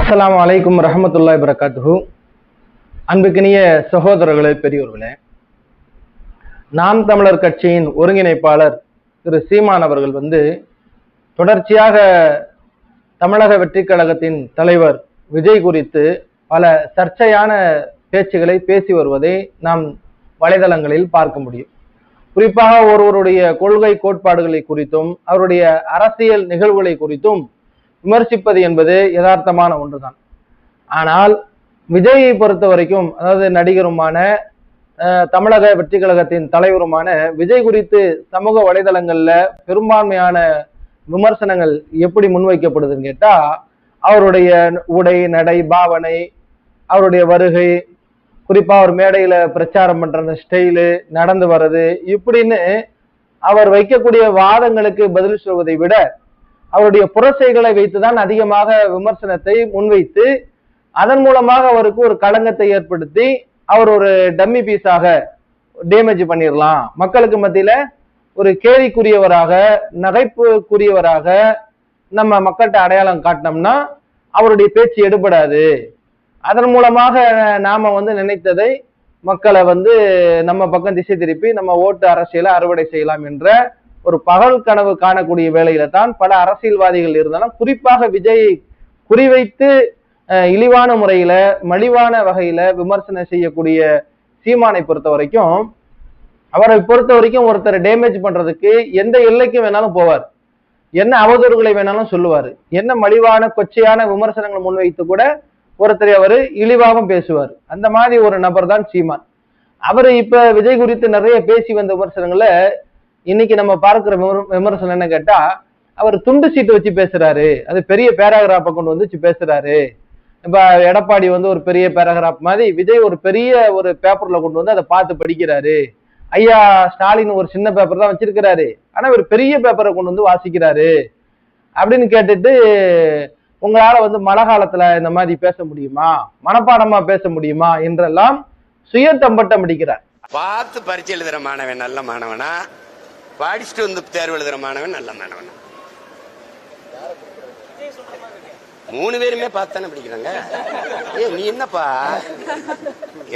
அஸ்லாம் அலைக்கும் ரஹமத்துல்லாய் வரகாத்துஹு அன்புக்கினிய சகோதரர்களே பெரியோர்களே நாம் தமிழர் கட்சியின் ஒருங்கிணைப்பாளர் திரு சீமான் அவர்கள் வந்து தொடர்ச்சியாக தமிழக வெற்றி கழகத்தின் தலைவர் விஜய் குறித்து பல சர்ச்சையான பேச்சுகளை பேசி வருவதை நாம் வலைதளங்களில் பார்க்க முடியும். குறிப்பாக ஒருவருடைய கொள்கை கோட்பாடுகளை குறித்தும் அவருடைய அரசியல் நிகழ்வுகளை குறித்தும் விமர்சிப்பது என்பது யதார்த்தமான ஒன்றுதான். ஆனால் விஜயை பொறுத்த வரைக்கும் அதாவது நடிகருமான தமிழக வெற்றி கழகத்தின் தலைவருமான விஜய் குறித்து சமூக வலைதளங்கள்ல பெரும்பான்மையான விமர்சனங்கள் எப்படி முன்வைக்கப்படுதுன்னு கேட்டா அவருடைய உடை நடை பாவனை அவருடைய வருகை குறிப்பா அவர் மேடையில பிரச்சாரம் பண்ற ஸ்டைலு நடந்து வர்றது இப்படின்னு அவர் வைக்கக்கூடிய வாதங்களுக்கு பதில் சொல்வதை விட அவருடைய புறசைகளை வைத்துதான் அதிகமாக விமர்சனத்தை முன்வைத்து அதன் மூலமாக அவருக்கு ஒரு களங்கத்தை ஏற்படுத்தி அவர் ஒரு டம்மி பீஸாக டேமேஜ் பண்ணிடலாம் மக்களுக்கு மத்தியில ஒரு கேலிக்குரியவராக நகைப்புக்குரியவராக நம்ம மக்கள்கிட்ட அடையாளம் காட்டினோம்னா அவருடைய பேச்சு எடுபடாது. அதன் மூலமாக நாம வந்து நினைத்ததை மக்களை வந்து நம்ம பக்கம் திசை திருப்பி நம்ம ஓட்டு அரசியலை அறுவடை செய்யலாம் என்ற ஒரு பகல் கனவு காணக்கூடிய வேலையில தான் பல அரசியல்வாதிகள் இருந்தாலும் குறிப்பாக விஜய் குறிவைத்து இழிவான முறையில மலிவான வகையில விமர்சனம் செய்யக்கூடிய சீமானை பொறுத்த வரைக்கும் அவரை பொறுத்த வரைக்கும் ஒருத்தர் டேமேஜ் பண்றதுக்கு எந்த எல்லைக்கும் வேணாலும் போவார். என்ன அவதூறுகளை வேணாலும் சொல்லுவார். என்ன மலிவான கொச்சையான விமர்சனங்களை முன்வைத்து கூட ஒருத்தரை அவர் இழிவாகவும் பேசுவார். அந்த மாதிரி ஒரு நபர் தான் சீமான். அவர் இப்ப விஜய் குறித்து நிறைய பேசி வந்த விமர்சனங்களை இன்னைக்கு நம்ம பார்க்கிற விமர்சனம் என்ன கேட்டா அவர் துண்டு சீட்டு வச்சு பேசுறாரு. அது பெரிய பேராகிராஃபை கொண்டு வந்துச்சு பேசுறாரு. இப்ப எடப்பாடி வந்து ஒரு பெரிய பேராகிராஃப் மாதிரி விஜய் ஒரு பெரிய ஒரு பேப்பர்ல கொண்டு வந்து அதை பார்த்து படிக்கிறாரு. ஐயா ஸ்டாலின் ஒரு சின்ன பேப்பர் தான் வச்சிருக்கிறாரு. ஆனா இவர் பெரிய பேப்பரை கொண்டு வந்து வாசிக்கிறாரு. அப்படின்னு கேட்டுட்டு உங்களால வந்து மழை காலத்துல இந்த மாதிரி பேச முடியுமா? மனப்பாடமா பேச முடியுமா? என்றெல்லாம் சுய தம்பட்டம் அடிக்கிறார். பார்த்து பரிச்சு எழுதுற மாணவன் நல்ல மாணவனா? படிச்சுட்டு வந்து தேர்வு எழுதுற மாணவன் நல்ல மாணவன். மூணு பேருமே பார்த்து தானே ஏ நீ என்னப்பா?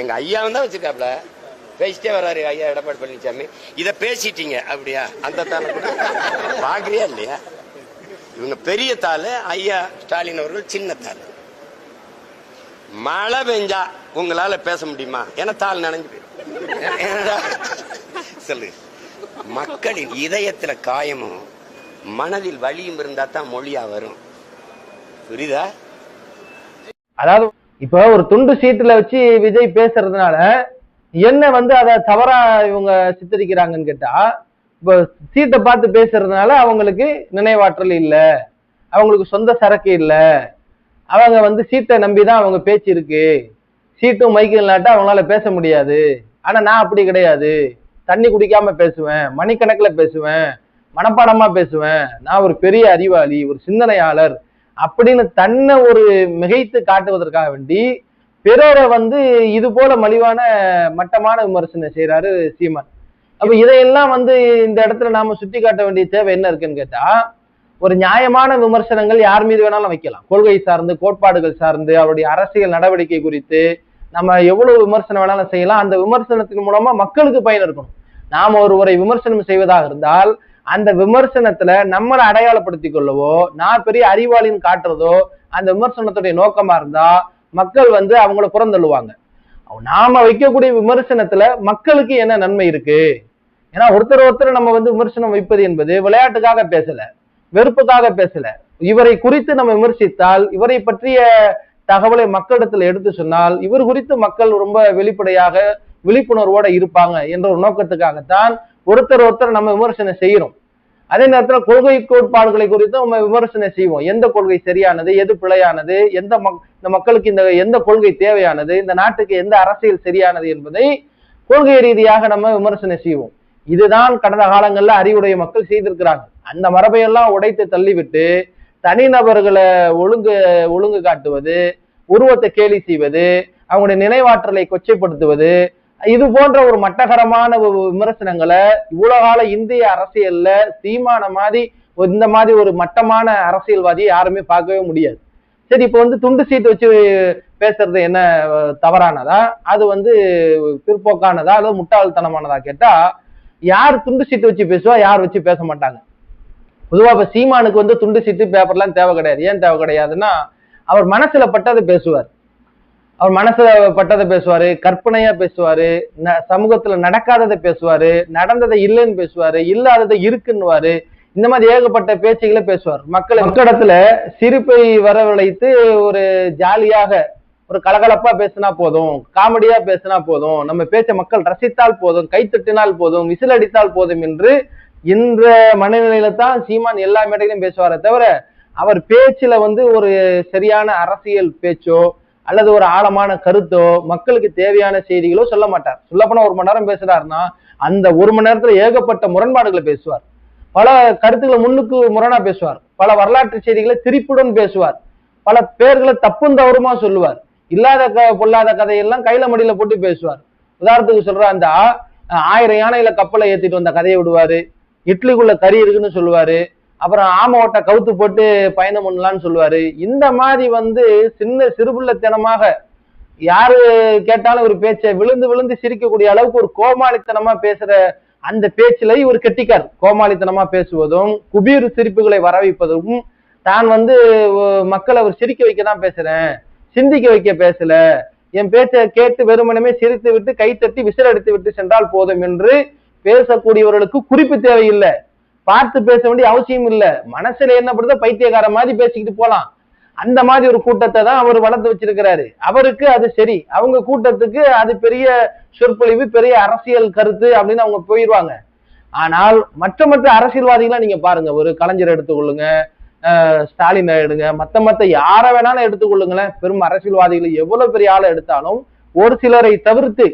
எங்க ஐயாவும் தான் வச்சிருக்காப்ல. பேசிட்டே வர்றாரு ஐயா எடப்பாடி பழனிசாமி இத பேசிட்டீங்க அப்படியா? அந்த தாளை கூட. பாக்குறியா இல்லையா? இவங்க பெரிய தாள் ஐயா ஸ்டாலின் அவர்கள் சின்ன தாள். மழை பெஞ்சா உங்களால பேச முடியுமா? ஏன்னா தாள் நனைஞ்சு போயிடும். சொல்லு. மக்களின் இதயத்துல காயமும் மனதில் வலியும் இருந்தா தான் மொழியா வரும். புரியுதா? அதாவது இப்ப ஒரு துண்டு சீட்டுல வச்சு விஜய் பேசுறதுனால என்ன வந்து அதை தவறா இவங்க சித்தரிக்கிறாங்கன்னு கேட்டா இப்ப சீட்டை பார்த்து பேசுறதுனால அவங்களுக்கு நினைவாற்றல் இல்ல அவங்களுக்கு சொந்த சரக்கு இல்ல அவங்க வந்து சீட்டை நம்பிதான் அவங்க பேச்சு இருக்கு. சீட்டும் மைக்கும் இல்லாட்டா அவங்களால பேச முடியாது. ஆனா நான் அப்படி கிடையாது. தண்ணி குடிக்காம பேசுவேன் மணிக்கணக்குல பேசுவேன் மனப்பாடமா பேசுவேன். நான் ஒரு பெரிய அறிவாளி ஒரு சிந்தனையாளர் அப்படின்னு தன்னை ஒரு மிகைத்து காட்டுவதற்காக வேண்டி பிறரை வந்து இது போல மலிவான மட்டமான விமர்சனம் செய்யறாரு சீமான். அப்ப இதையெல்லாம் வந்து இந்த இடத்துல நாம சுட்டி காட்ட வேண்டிய தேவை என்ன இருக்குன்னு கேட்டா ஒரு நியாயமான விமர்சனங்கள் யார் மீது வேணாலும் வைக்கலாம். கொள்கை சார்ந்து கோட்பாடுகள் சார்ந்து அவருடைய அரசியல் நடவடிக்கை குறித்து நம்ம எவ்வளவு விமர்சனம் வேணாலும் செய்யலாம். அந்த விமர்சனத்தின் மூலமா மக்களுக்கு பயன் இருக்கணும். நாம ஒருவரை விமர்சனம் செய்வதாக இருந்தால் அந்த விமர்சனத்துல நம்மளை அடையாளப்படுத்திக் கொள்ளவோ நான் பெரிய அறிவாளின்னு காட்டுறதோ அந்த விமர்சனத்துடைய நோக்கமா இருந்தா மக்கள் வந்து அவங்கள புறந்தள்ளுவாங்க நாம வைக்கக்கூடிய விமர்சனத்துல மக்களுக்கு என்ன நன்மை இருக்கு? ஏன்னா ஒருத்தர் ஒருத்தர் நம்ம வந்து விமர்சனம் வைப்பது என்பது விளையாட்டுக்காக பேசல வெறுப்புக்காக பேசல. இவரை குறித்து நம்ம விமர்சித்தால் இவரை பற்றிய தகவலை மக்களிடத்துல எடுத்து சொன்னால் இவர் குறித்து மக்கள் ரொம்ப வெளிப்படையாக விழிப்புணர்வோட இருப்பாங்க என்ற ஒரு நோக்கத்துக்காகத்தான் ஒருத்தர் ஒருத்தர் நம்ம விமர்சனம் செய்யறோம் அதே நேரத்தில் கொள்கை கோட்பாடுகளை குறித்தும் நம்ம விமர்சனம் செய்வோம். எந்த கொள்கை சரியானது? எது பிழையானது? எந்த மக் இந்த மக்களுக்கு இந்த எந்த கொள்கை தேவையானது? இந்த நாட்டுக்கு எந்த அரசியல் சரியானது என்பதை கொள்கை ரீதியாக நம்ம விமர்சனம் செய்வோம். இதுதான் கடந்த காலங்களில் அறிவுடைய மக்கள் செய்திருக்கிறாங்க. அந்த மரபையெல்லாம் உடைத்து தள்ளிவிட்டு தனிநபர்களை ஒழுங்கு ஒழுங்கு காட்டுவது உருவத்தை கேலி செய்வது அவங்களுடைய நினைவாற்றலை கொச்சைப்படுத்துவது இது போன்ற ஒரு மட்டகரமான விமர்சனங்களை இவ்வளவு கால இந்திய அரசியல்ல சீமான மாதிரி இந்த மாதிரி ஒரு மட்டமான அரசியல்வாதியை யாருமே பார்க்கவே முடியாது. சரி இப்போ வந்து துண்டு சீட்டு வச்சு பேசுறது என்ன தவறானதா? அது வந்து பிற்போக்கானதா? அல்லது முட்டாள்தனமானதா கேட்டா யார் துண்டு சீட்டு வச்சு பேசுவா? யார் வச்சு பேச மாட்டாங்க? பொதுவா இப்போ சீமானுக்கு வந்து துண்டு சீட்டு பேப்பர்லாம் தேவை கிடையாது. ஏன் தேவை கிடையாதுன்னா அவர் மனசுல பட்டதை பேசுவார். அவர் மனசுல பட்டதை பேசுவாரு கற்பனையா பேசுவாரு ந- சமூகத்துல நடக்காததை பேசுவாரு நடந்ததை இல்லைன்னு பேசுவாரு இல்லாததை இருக்குன்னுவாரு. இந்த மாதிரி ஏகப்பட்ட பேச்சுகளை பேசுவார். மக்கள் மக்களிடத்துல சிரிப்பை வரவழைத்து ஒரு ஜாலியாக ஒரு கலகலப்பா பேசினா போதும் காமெடியா பேசினா போதும் நம்ம பேச்ச மக்கள் ரசித்தால் போதும் கைத்தட்டினால் போதும் விசில் அடித்தால் போதும் என்று இந்த மனநிலையில தான் சீமான் எல்லா மேடையிலும் பேசுவாரே தவிர அவர் பேச்சுல வந்து ஒரு சரியான அரசியல் பேச்சோ அல்லது ஒரு ஆழமான கருத்தோ மக்களுக்கு தேவையான செய்திகளோ சொல்ல மாட்டார். சொல்லப்போனா ஒரு மணி நேரம் பேசுறாருன்னா அந்த ஒரு மணி நேரத்துல ஏகப்பட்ட முரண்பாடுகளை பேசுவார். பல கருத்துக்களை முன்னுக்கு முரணா பேசுவார். பல வரலாற்று செய்திகளை திரிப்புடன் பேசுவார். பல பேர்களை தப்பும் தவறுமா சொல்லுவார். இல்லாத க பொல்லாத கதையெல்லாம் கையில மடியில போட்டு பேசுவார். உதாரணத்துக்கு சொல்ற அந்த ஆயிரம் யானையில கப்பலை ஏத்திட்டு வந்த கதையை விடுவாரு. இட்லிக்குள்ள கறி இருக்குன்னு சொல்லுவாரு. அப்புறம் ஆமை ஓட்ட கவுத்து போட்டு பயணம் பண்ணலாம்னு சொல்லுவாரு. இந்த மாதிரி வந்து சின்ன சிறுபுள்ளத்தனமாக யாரு கேட்டாலும் ஒரு பேச்சை விழுந்து விழுந்து சிரிக்கக்கூடிய அளவுக்கு ஒரு கோமாளித்தனமா பேசுற அந்த பேச்சுல இவர் கெட்டிக்கார். கோமாளித்தனமா பேசுவதும் குபீர் சிரிப்புகளை வரவைப்பதும் தான் வந்து மக்களை அவர் சிரிக்க வைக்க தான் பேசுறேன். சிந்திக்க வைக்க பேசல. என் பேச்சை கேட்டு வெறுமனமே சிரித்து விட்டு கைத்தட்டி விசில் அடித்து விட்டு சென்றால் போதும் என்று பேசக்கூடியவர்களுக்கு குறிப்பு தேவையில்லை. பார்த்து பேச வேண்டிய அவசியம் இல்ல. மனசுல என்ன படுதோ பைத்தியக்கார மாதிரி பேசிக்கிட்டு போலாம். அந்த மாதிரி ஒரு கூட்டத்தை தான் அவர் வளர்த்து வச்சிருக்கிறாரு. அவருக்கு அது சரி. அவங்க கூட்டத்துக்கு அது பெரிய சொற்பொழிவு பெரிய அரசியல் கருத்து அப்படின்னு அவங்க போயிடுவாங்க ஆனால் மற்ற மற்ற அரசியல்வாதிகளை நீங்க பாருங்க. ஒரு கலைஞர் எடுத்துக்கொள்ளுங்க ஸ்டாலின் எடுங்க. மத்த மத்த யாரை வேணாலும் எடுத்துக்கொள்ளுங்களேன். பெரும் அரசியல்வாதிகளை எவ்வளவு பெரிய ஆளை எடுத்தாலும் ஒரு சிலரை தவிர்த்து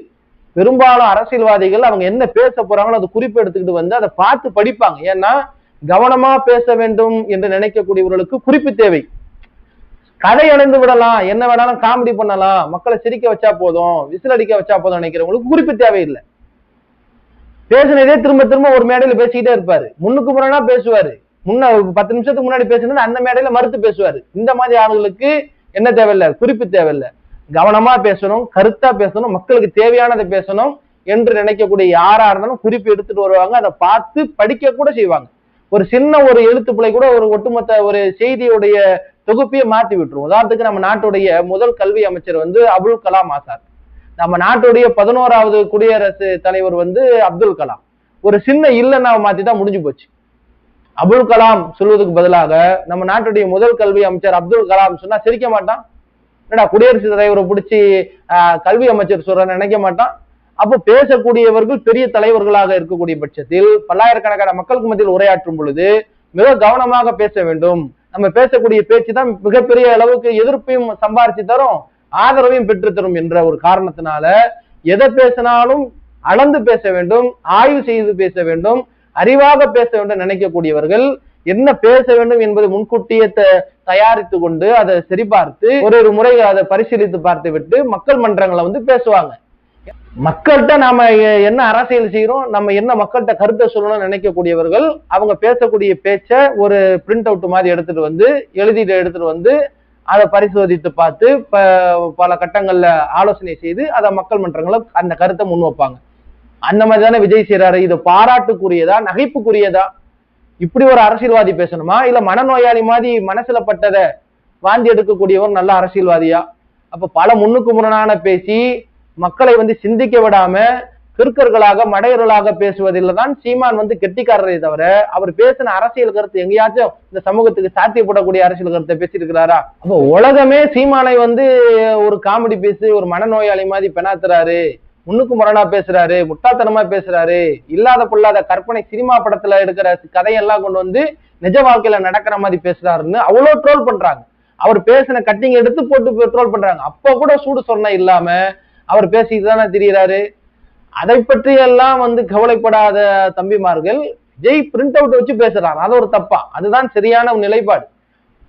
பெரும்பாலும் அரசியல்வாதிகள் அவங்க என்ன பேச போறாங்களோ அது குறிப்பு எடுத்துக்கிட்டு வந்து அதை பார்த்து படிப்பாங்க. ஏன்னா கவனமா பேச வேண்டும் என்று நினைக்கக்கூடியவர்களுக்கு குறிப்பு தேவை. கதை அடைந்து விடலாம். என்ன வேணாலும் காமெடி பண்ணலாம். மக்களை சிரிக்க வச்சா போதும். விசில் அடிக்க வச்சா போதும் நினைக்கிறவங்களுக்கு குறிப்பு தேவையில்லை. பேசினதே திரும்ப திரும்ப ஒரு மேடையில பேசிக்கிட்டே இருப்பாரு. முன்னுக்கு முரணா பேசுவாரு. முன்ன பத்து நிமிஷத்துக்கு முன்னாடி பேசினது அந்த மேடையில மறுத்து பேசுவாரு. இந்த மாதிரி ஆளுங்களுக்கு என்ன தேவையில்லை? குறிப்பு தேவையில்லை. கவனமா பேசணும் கருத்தா பேசணும் மக்களுக்கு தேவையானதை பேசணும் என்று நினைக்கக்கூடிய யாரா இருந்தாலும் குறிப்பு எடுத்துட்டு வருவாங்க. அதை பார்த்து படிக்க கூட செய்வாங்க. ஒரு சின்ன ஒரு எழுத்து பிழை கூட ஒரு ஒட்டுமொத்த ஒரு செய்தியுடைய தொகுப்பையே மாத்தி விட்டுரும். உதாரணத்துக்கு நம்ம நாட்டுடைய முதல் கல்வி அமைச்சர் வந்து அபுல் கலாம் ஆசாத். நம்ம நாட்டுடைய பதினோராவது குடியரசு தலைவர் வந்து அப்துல் கலாம். ஒரு சின்ன இல்லைன்னா மாத்திட்டா முடிஞ்சு போச்சு. அபுல் கலாம் சொல்வதற்கு பதிலாக நம்ம நாட்டுடைய முதல் கல்வி அமைச்சர் அப்துல் கலாம் சொன்னா சிரிக்க மாட்டான். என்னடா குடியரசுத் தலைவரை பிடிச்சி கல்வி அமைச்சர் சொல்ற நினைக்க மாட்டான். அப்போ பேசக்கூடியவர்கள் பெரிய தலைவர்களாக இருக்கக்கூடிய பட்சத்தில் பல்லாயிரக்கணக்கான மக்களுக்கு மத்தியில் உரையாற்றும் பொழுது மிக கவனமாக பேச வேண்டும். நம்ம பேசக்கூடிய பேச்சு தான் மிகப்பெரிய அளவுக்கு எதிர்ப்பையும் சம்பாரிச்சு தரும் ஆதரவையும் பெற்று தரும் என்ற ஒரு காரணத்தினால எதை பேசினாலும் அளந்து பேச வேண்டும் ஆய்வு செய்து பேச வேண்டும் அறிவாக பேச வேண்டும் நினைக்கக்கூடியவர்கள் என்ன பேச வேண்டும் என்பதை முன்கூட்டியே த- தயாரித்து கொண்டு அதை சரிபார்த்து ஒரு ஒரு முறை அதை பரிசீலித்து பார்த்து விட்டு மக்கள் மன்றங்களை வந்து பேசுவாங்க. மக்கள்கிட்ட நாம என்ன அரசியல் செய்யறோம் நம்ம என்ன மக்கள்கிட்ட கருத்தை சொல்லணும்னு நினைக்கக்கூடியவர்கள் அவங்க பேசக்கூடிய பேச்ச ஒரு பிரிண்ட் அவுட் மாதிரி எடுத்துட்டு வந்து எழுதிட்டு எடுத்துட்டு வந்து அதை பரிசோதித்து பார்த்து ப- பல கட்டங்கள்ல ஆலோசனை செய்து அதை மக்கள் மன்றங்களை அந்த கருத்தை முன் வைப்பாங்க அந்த மாதிரி தானே விஜய் செய்யறாரு இது பாராட்டுக்குரியதா நகைப்புக்குரியதா? இப்படி ஒரு அரசியல்வாதி பேசணுமா? இல்ல மனநோயாளி மாதிரி மனசுல பட்டதை வாந்தி எடுக்கக்கூடியவர் நல்ல அரசியல்வாதியா? அப்ப பல முன்னுக்கு முரணான பேசி மக்களை வந்து சிந்திக்க விடாம கிருக்கர்களாக மடையர்களாக பேசுவதில் தான் சீமான் வந்து கெட்டிக்காரரை தவிர அவர் பேசின அரசியல் கருத்து எங்கேயாச்சும் இந்த சமூகத்துக்கு சாத்தியப்படக்கூடிய அரசியல் கருத்தை பேசியிருக்கிறாரா? அப்போ உலகமே சீமானை வந்து ஒரு காமெடி பேசி ஒரு மனநோயாளி மாதிரி பெணாத்துறாரு முன்னுக்கு முரணா பேசுறாரு முட்டாத்தனமா பேசுறாரு இல்லாத பொல்லாத கற்பனை சினிமா படத்துல எடுக்கிற கதையெல்லாம் கொண்டு வந்து நிஜ வாழ்க்கையில நடக்கிற மாதிரி பேசுறாருன்னு அவ்வளவு ட்ரோல் பண்றாங்க. அவர் பேசின கட்டிங் எடுத்து போட்டு ட்ரோல் பண்றாங்க. அப்ப கூட சூடு சொன்ன இல்லாம அவர் பேசிட்டு தானே திரியறாரு. அதை பற்றி எல்லாம் வந்து கவலைப்படாத தம்பிமார்கள் ஜெய் பிரிண்ட் அவுட் வச்சு பேசுறாரு. அது ஒரு தப்பா. அதுதான் சரியான நிலைப்பாடு.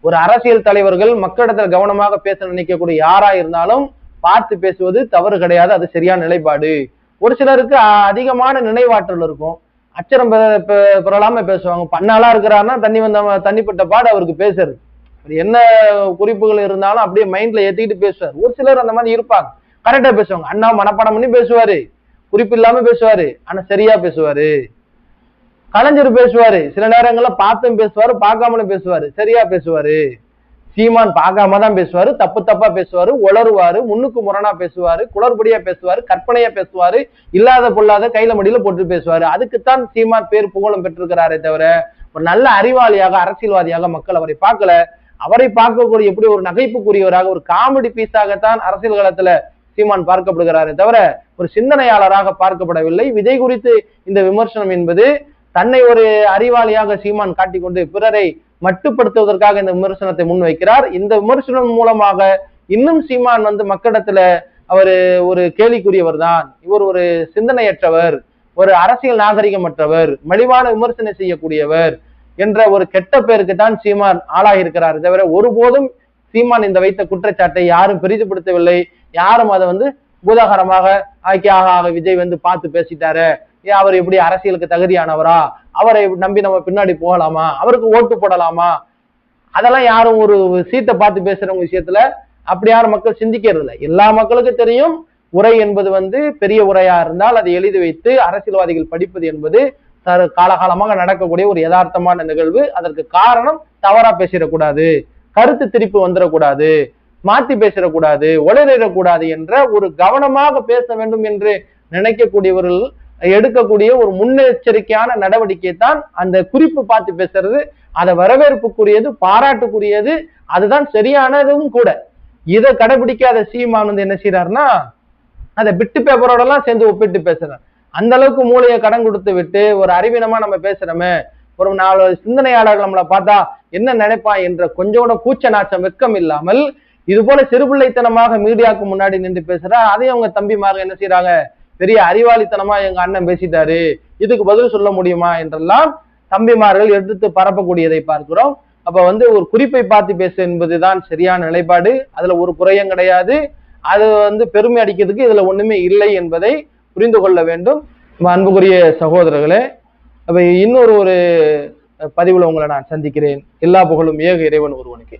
ஒரு அரசியல் தலைவர்கள் மக்களிடத்துல கவனமாக பேச நினைக்கக்கூடிய யாரா இருந்தாலும் பார்த்து பேசுவது தவறு கிடையாது அது சரியான நிலைப்பாடு. ஒரு சிலருக்கு அதிகமான நினைவாற்றல் இருக்கும். அச்சரம் பெ- பெறலாம பேசுவாங்க. பண்ணாலா இருக்கிறாருன்னா தண்ணி வந்த தண்ணிப்பட்ட பாடு அவருக்கு பேசுறது. என்ன குறிப்புகள் இருந்தாலும் அப்படியே மைண்ட்ல ஏத்திக்கிட்டு பேசுவார். ஒரு சிலர் அந்த மாதிரி இருப்பாங்க. கரெக்டா பேசுவாங்க. அண்ணா மனப்பாடம் பண்ணி பேசுவாரு. குறிப்பு இல்லாம பேசுவாரு. ஆனா சரியா பேசுவாரு. கலைஞர் பேசுவாரு. சில நேரங்கள்ல பார்த்தும் பேசுவாரு பார்க்காமலும் பேசுவாரு. சரியா பேசுவாரு. சீமான் பார்க்காம தான் பேசுவாரு தப்பு தப்பா பேசுவாரு உளருவாரு முன்னுக்கு முரணா பேசுவாரு குளறுபடியா பேசுவாரு கற்பனையா பேசுவாரு இல்லாத பொல்லாத கையில மடியில போட்டு பேசுவாரு. அதுக்குத்தான் சீமான் பேர் புகழும் பெற்றிருக்கிறாரே தவிர ஒரு நல்ல அறிவாளியாக அரசியல்வாதியாக மக்கள் அவரை பார்க்கல. அவரை பார்க்கக்கூடிய எப்படி ஒரு நகைப்புக்குரியவராக ஒரு காமெடி பீஸாகத்தான் அரசியல் காலத்துல சீமான் பார்க்கப்படுகிறாரே தவிர ஒரு சிந்தனையாளராக பார்க்கப்படவில்லை. விஜய் குறித்து இந்த விமர்சனம் என்பது தன்னை ஒரு அறிவாளியாக சீமான் காட்டிக்கொண்டு பிறரை மட்டுப்படுத்துவதற்காக இந்த விமர்சனத்தை முன்வைக்கிறார். இந்த விமர்சனம் மூலமாக இன்னும் சீமான் வந்து மக்களிடத்துல அவர் ஒரு கேலிக்குரியவர் தான் இவர் ஒரு சிந்தனையற்றவர் ஒரு அரசியல் நாகரிகமற்றவர் மலிவான விமர்சனம் செய்யக்கூடியவர் என்ற ஒரு கெட்ட பேருக்கு தான் சீமான் ஆளாகியிருக்கிறார். தவிர ஒருபோதும் சீமான் இந்த வைத்த குற்றச்சாட்டை யாரும் பெரிதுபடுத்தவில்லை. யாரும் அதை வந்து பூதாகரமாக ஆக்கியாக ஆக விஜய் வந்து பார்த்து பேசிட்டாரு. ஏன் அவர் எப்படி அரசியலுக்கு தகுதியானவரா? அவரை நம்பி நம்ம பின்னாடி போகலாமா? அவருக்கு ஓட்டு போடலாமா? அதெல்லாம் யாரும் ஒரு சீட்டை பார்த்து பேசுறவங்க விஷயத்துல அப்படி யாரும் மக்கள் சிந்திக்கிறது இல்லை எல்லா மக்களுக்கும் தெரியும் உரை என்பது வந்து பெரிய உரையா இருந்தால் அதை எழுதி வைத்து அரசியல்வாதிகள் படிப்பது என்பது தரு காலகாலமாக நடக்கக்கூடிய ஒரு யதார்த்தமான நிகழ்வு. அதற்கு காரணம் தவறா பேசிடக்கூடாது கருத்து திருப்பி வந்துடக்கூடாது மாத்தி பேசிடக்கூடாது உளறிடக்கூடாது என்ற ஒரு கவனமாக பேச வேண்டும் என்று நினைக்கக்கூடியவர்கள் எடுக்கக்கூடிய ஒரு முன்னெச்சரிக்கையான நடவடிக்கை தான் அந்த குறிப்பு பார்த்து பேசுறது. அதை வரவேற்புக்குரியது பாராட்டுக்குரியது அதுதான் சரியானதும் கூட. இதை கடைபிடிக்காத சீமான் வந்து என்ன செய்யறாருன்னா அதை பிட்டு பேப்பரோட எல்லாம் சேர்ந்து ஒப்பிட்டு பேசுறாரு. அந்த அளவுக்கு மூளையை கடன் கொடுத்து விட்டு ஒரு அறிவீனமா நம்ம பேசுறோமே ஒரு நாலு சிந்தனையாளர்கள் நம்மளை பார்த்தா என்ன நினைப்பான் என்ற கொஞ்சம் கூட கூச்ச நாச்சம் வெக்கம் இல்லாமல் இது போல சிறுபிள்ளைத்தனமாக மீடியாவுக்கு முன்னாடி நின்று பேசுறா அதையும் அவங்க தம்பிமார்கள் என்ன செய்யறாங்க பெரிய அறிவாளித்தனமா எங்க அண்ணன் பேசிட்டாரு. இதுக்கு பதில் சொல்ல முடியுமா என்றெல்லாம் தம்பிமார்கள் எடுத்து பரப்பக்கூடியதை பார்க்கிறோம். அப்ப வந்து ஒரு குறிப்பை பார்த்து பேசு என்பதுதான் சரியான நிலைப்பாடு. அதுல ஒரு குறையும் கிடையாது. அது வந்து பெருமை அடிக்கிறதுக்கு இதுல ஒண்ணுமே இல்லை என்பதை புரிந்து கொள்ள வேண்டும். நம்ம அன்புக்குரிய சகோதரர்களே அப்ப இன்னொரு ஒரு பதிவுல உங்களை நான் சந்திக்கிறேன். எல்லா புகழும் ஏக இறைவன் ஒருவனுக்கு.